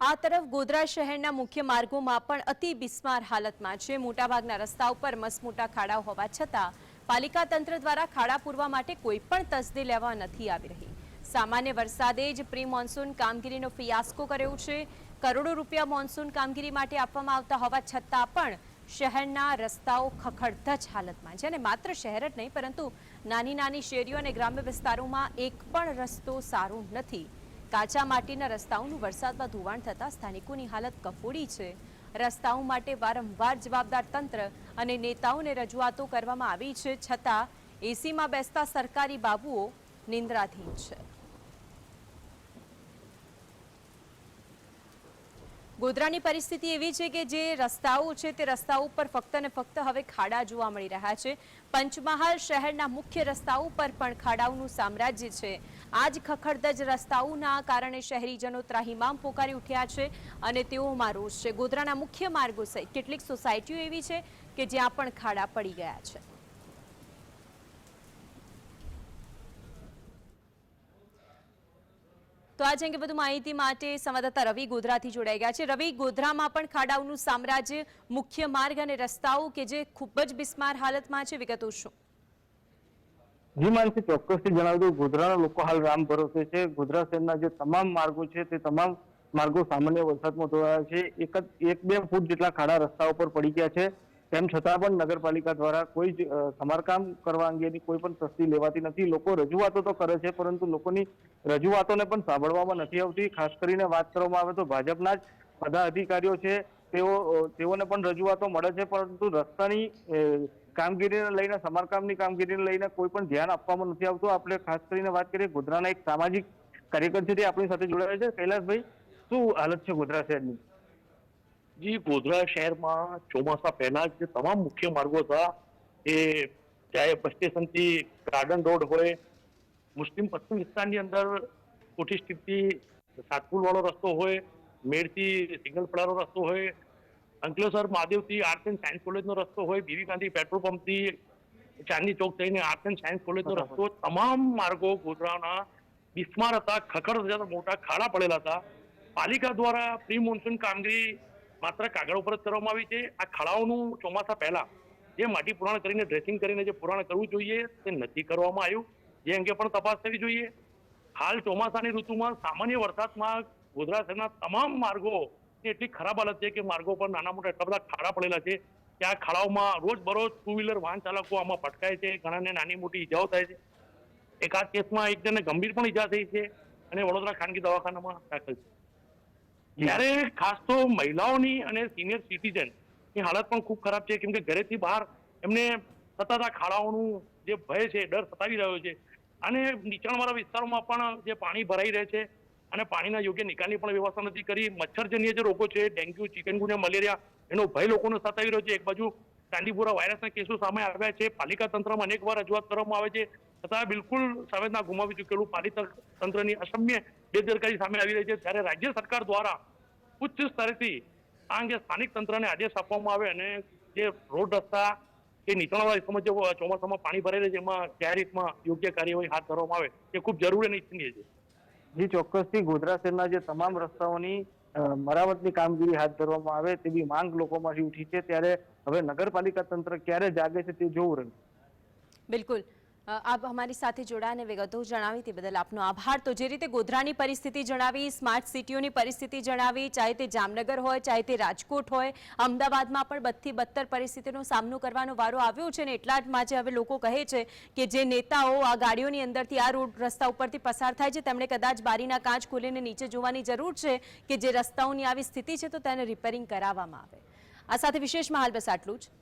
આ તરફ ગોધરા શહેરના મુખ્ય માર્ગોમાં પણ અતિ બિસ્માર હાલતમાં છે. મોટાભાગના રસ્તા ઉપર મસમોટા ખાડા હોવા છતાં પાલિકા તંત્ર દ્વારા ખાડા પૂરવા માટે કોઈ પણ તસદી લેવા નથી આવી રહી. સામાન્ય વરસાદે જ પ્રી મોન્સૂન કામગીરીનો ફિયાસ્કો કર્યો છે. કરોડો રૂપિયા મોન્સૂન કામગીરી માટે આપવામાં આવતા હોવા છતાં પણ શહેરના રસ્તાઓ ખખડધજ હાલતમાં છે અને માત્ર શહેર જ નહીં, પરંતુ નાની નાની શેરીઓ અને ગ્રામ્ય વિસ્તારોમાં એક પણ રસ્તો સારો નથી. કાચા માટીના રસ્તાઓનું વરસાદમાં ધોવાણ થતાં સ્થાનિકોની હાલત કફોડી છે. રસ્તાઓ માટે વારંવાર જવાબદાર તંત્ર અને નેતાઓને રજૂઆતો કરવામાં આવી છે, છતાં એસીમાં બેસતા સરકારી બાબુઓ નિંદ્રાધીન છે. ગોધરાની પરિસ્થિતિ એવી છે કે જે રસ્તાઓ છે તે રસ્તાઓ પર ફક્ત ને ફક્ત હવે ખાડા જોવા મળી રહ્યા છે. પંચમહાલ શહેરના મુખ્ય રસ્તાઓ પર પણ ખાડાઓનું સામ્રાજ્ય છે. આ જ ખખડધજ રસ્તાઓના કારણે શહેરીજનો ત્રાહિમામ પોકારી ઉઠ્યા છે અને તેઓમાં રોષ છે. ગોધરાના મુખ્ય માર્ગો સહિત કેટલીક સોસાયટીઓ એવી છે કે જ્યાં પણ ખાડા પડી ગયા છે. તો આ અંગે વધુ માહિતી માટે સંવાદદાતા રવિ ગોધરાથી જોડાઈ ગયા છે. રવિ, ગોધરામાં પણ ખાડાઓનું સામ્રાજ્ય મુખ્ય માર્ગ અને રસ્તાઓ કે જે ખૂબ જ બિસ્માર હાલતમાં છે, વિગતો શું? જી માનસી ચોક્કસથી જણાવી દઉં ગોધરાના લોકો હાલ રામ ભરોસે છે. ગોધરા શહેરના જે તમામ માર્ગો છે, તે તમામ માર્ગો સામાન્ય વરસાદમાં ધોવાયા છે. એક એક બે ફૂટ જેટલા ખાડા રસ્તા ઉપર પડી ગયા છે. તેમ છતાં પણ નગરપાલિકા દ્વારા કોઈ જ સમારકામ કરવા અંગેની કોઈ પણ તસ્દી લેવાતી નથી. લોકો રજૂઆતો તો કરે છે, પરંતુ લોકોની રજૂઆતોને પણ સાંભળવામાં નથી આવતી. ખાસ કરીને વાત કરવામાં આવે તો ભાજપના જ પદાધિકારીઓ છે, તેઓ તેઓને પણ રજૂઆતો મળે છે, પરંતુ રસ્તાની કામગીરીને લઈને, સમારકામની કામગીરીને લઈને કોઈ પણ ધ્યાન આપવામાં નથી આવતું. આપણે ખાસ કરીને વાત કરીએ, ગોધરાના એક સામાજિક કાર્યકર છે, તે આપણી સાથે જોડાયા છે. કૈલાસભાઈ, શું હાલત છે ગોધરા શહેરની? જી ગોધરા શહેરમાં ચોમાસા પહેલા જે તમામ મુખ્ય માર્ગો હતા એ ચાહે બસ સ્ટેશનથી ગાર્ડન રોડ હોય મુસ્લિમ પશ્ચિમ વિસ્તારની અંદર કોઠી સ્ટ્રીટથી સાતપુલવાળો રસ્તો હોય મેળથી સિંગલપડાનો રસ્તો હોય અંકલેશ્વર મહાદેવથી આર્ટ એન્ડ સાયન્સ કોલેજનો રસ્તો હોય બીવી ગાંધી પેટ્રોલ પંપથી ચાંદની ચોક થઈને આર્ટ્સ એન્ડ સાયન્સ કોલેજનો રસ્તો તમામ માર્ગો ગોધરાના બિસ્માર હતા ખખડ મોટા ખાડા પડેલા હતા. પાલિકા દ્વારા પ્રી મોન્સૂન કામગીરી માત્ર કાગળ ઉપર જ કરવામાં આવી છે. આ ખાડાઓનું ચોમાસા પહેલા જે માટી પુરાણ કરીને ડ્રેસિંગ કરીને જે પુરાણ કરવું જોઈએ તે નથી કરવામાં આવ્યું. જે અંગે પણ તપાસ થવી જોઈએ. હાલ ચોમાસાની ઋતુમાં સામાન્ય વરસાદમાં ગોધરા શહેરના તમામ માર્ગો એટલી ખરાબ હાલત છે કે માર્ગો પર નાના મોટા એટલા બધા ખાડા પડેલા છે કે આ ખાડાઓમાં રોજ બરોજ ટુ વ્હીલર વાહન ચાલકો આમાં પટકાય છે, ઘણાને નાની મોટી ઈજાઓ થાય છે. એકાદ કેસમાં એક જણને ગંભીર પણ ઈજા થઈ છે અને વડોદરા ખાનગી દવાખાનામાં દાખલ છે. ત્યારે ખાસ તો મહિલાઓની અને સિનિયર સિટીઝનની હાલત પણ ખૂબ ખરાબ છે. કેમ કે ઘરેથી બહાર એમને સતત આ ખાડાઓનું જે ભય છે ડર સતાવી રહ્યો છે. અને નીચાણવાળા વિસ્તારોમાં પણ જે પાણી ભરાઈ રહે છે અને પાણીના યોગ્ય નિકાલની પણ વ્યવસ્થા નથી કરી. મચ્છરજન્ય જે રોગો છે ડેન્ગ્યુ ચિકનગુનિયા મલેરિયા એનો ભય લોકોને સતાવી રહ્યો છે. એક બાજુ ચાંદીપુરા વાયરસના કેસો સામે આવ્યા છે. પાલિકા તંત્રમાં અનેક વાર રજૂઆત કરવામાં આવે છે. છતાં બિલકુલ સંવેદના ગુમાવી ચૂકેલું પાલિકા તંત્રની અસમ્ય બેદરકારી સામે આવી રહી છે. ત્યારે રાજ્ય સરકાર દ્વારા ઉચ્ચ સ્તરેથી આ અંગે સ્થાનિક તંત્રને આદેશ આપવામાં આવે અને જે રોડ રસ્તા કે નીચાણવાળા વિસ્તારમાં જે ચોમાસામાં પાણી ભરેલું છે, એમાં કયા રીતમાં યોગ્ય કાર્યવાહી હાથ ધરવામાં આવે, એ ખૂબ જરૂરી અને ઇચ્છનીય છે. જી, ચોક્કસથી ગોધરા શહેરના જે તમામ રસ્તાઓની મરામતની કામગીરી હાથ ધરવામાં આવે તેવી માંગ લોકોમાંથી ઉઠી છે. ત્યારે હવે નગરપાલિકા તંત્ર ક્યારે જાગે છે તે જોવું રહ્યું. બિલકુલ. આપ અમારી સાથે જોડાને વિગતો જણાવી તે બદલ આપનો આભાર. તો જે રીતે ગોધરાની પરિસ્થિતિ જણાવી, સ્માર્ટ સિટીઓની પરિસ્થિતિ જણાવી, ચાહે તે જામનગર હોય, ચાહે તે રાજકોટ હોય, અમદાવાદમાં પણ બધી બદતર પરિસ્થિતિનો સામનો કરવાનો વારો આવ્યો છે ને એટલા જ માટે હવે લોકો કહે છે કે જે નેતાઓ આ ગાડીઓની અંદરથી, આ રોડ રસ્તા ઉપરથી પસાર થાય છે, તેમણે કદાચ બારીના કાચ ખોલીને નીચે જોવાની જરૂર છે કે જે રસ્તાઓની આવી સ્થિતિ છે તો તેને રિપેરિંગ કરાવવામાં આવે. આ સાથે વિશેષમાં હાલ બસ આટલું જ.